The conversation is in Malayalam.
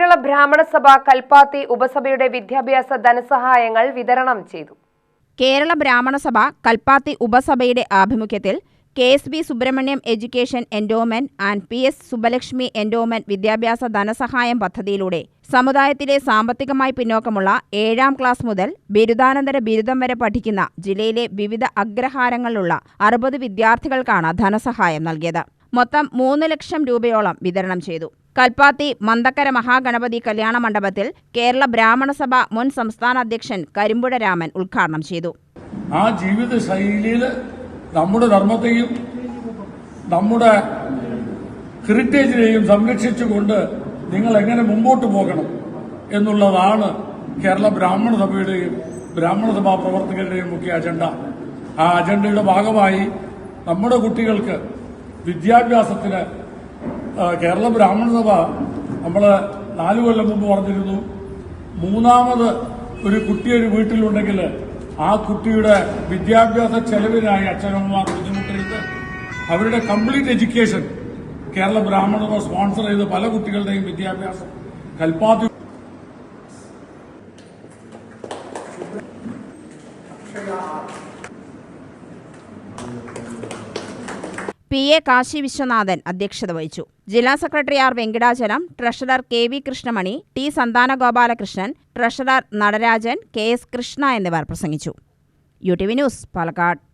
കേരള ബ്രാഹ്മണ സഭ കൽപ്പാത്തി ഉപസഭയുടെ വിദ്യാഭ്യാസ ധനസഹായങ്ങൾ വിതരണം ചെയ്തു. കേരള ബ്രാഹ്മണ സഭ കൽപ്പാത്തി ഉപസഭയുടെ ആഭിമുഖ്യത്തിൽ K S B Subramaniam education endowment and P S Subbalakshmi endowment വിദ്യാഭ്യാസ ധനസഹായം പദ്ധതിയിലൂടെ സമുദായത്തിലെ സാമ്പത്തികമായി പിന്നോക്കമുള്ള ഏഴാം ക്ലാസ് മുതൽ ബിരുദാനന്തര ബിരുദം വരെ പഠിക്കുന്ന ജില്ലയിലെ വിവിധ അഗ്രഹാരങ്ങളിലുള്ള അറുപത് വിദ്യാർത്ഥികൾക്കാണ് ധനസഹായം നൽകിയത്. മൊത്തം മൂന്ന് ലക്ഷം രൂപയോളം വിതരണം ചെയ്തു. കൽപ്പാത്തി മന്തക്കര മഹാഗണപതി കല്യാണ മണ്ഡപത്തിൽ കേരള ബ്രാഹ്മണ സഭ മുൻ സംസ്ഥാന അധ്യക്ഷൻ കരിമ്പുഴ രാമൻ ഉദ്ഘാടനം ചെയ്തു. ആ ജീവിത ശൈലിയിൽ നമ്മുടെ ധർമ്മത്തെയും നമ്മുടെ ഹെറിറ്റേജിനെയും സംരക്ഷിച്ചുകൊണ്ട് നിങ്ങൾ എങ്ങനെ മുമ്പോട്ട് പോകണം എന്നുള്ളതാണ് കേരള ബ്രാഹ്മണ സഭയുടെയും ബ്രാഹ്മണ സഭാ പ്രവർത്തകരുടെയും മുഖ്യ അജണ്ട. ആ അജണ്ടയുടെ ഭാഗമായി നമ്മുടെ കുട്ടികൾക്ക് വിദ്യാഭ്യാസത്തിന് കേരള ബ്രാഹ്മണ സഭ നമ്മൾ നാലു കൊല്ലം മുമ്പ് പറഞ്ഞിരുന്നു. മൂന്നാമത് ഒരു കുട്ടി ഒരു വീട്ടിലുണ്ടെങ്കിൽ ആ കുട്ടിയുടെ വിദ്യാഭ്യാസ ചെലവിനായി അച്ഛനമ്മമാർ ബുദ്ധിമുട്ടരുത് അവരുടെ കംപ്ലീറ്റ് എഡ്യൂക്കേഷൻ കേരള ബ്രാഹ്മണ സഭ സ്പോൺസർ ചെയ്ത് പല കുട്ടികളുടെയും വിദ്യാഭ്യാസം കൽപ്പാത്തി പി. എ. കാശി വിശ്വനാഥൻ അധ്യക്ഷത വഹിച്ചു. ജില്ലാ secretary R. Venkitachalam treasurer K. V. Krishnamani T. Santhanagopalakrishnan treasurer Natarajan K. S. Krishna എന്നിവർ പ്രസംഗിച്ചു. U T V news Palakkad.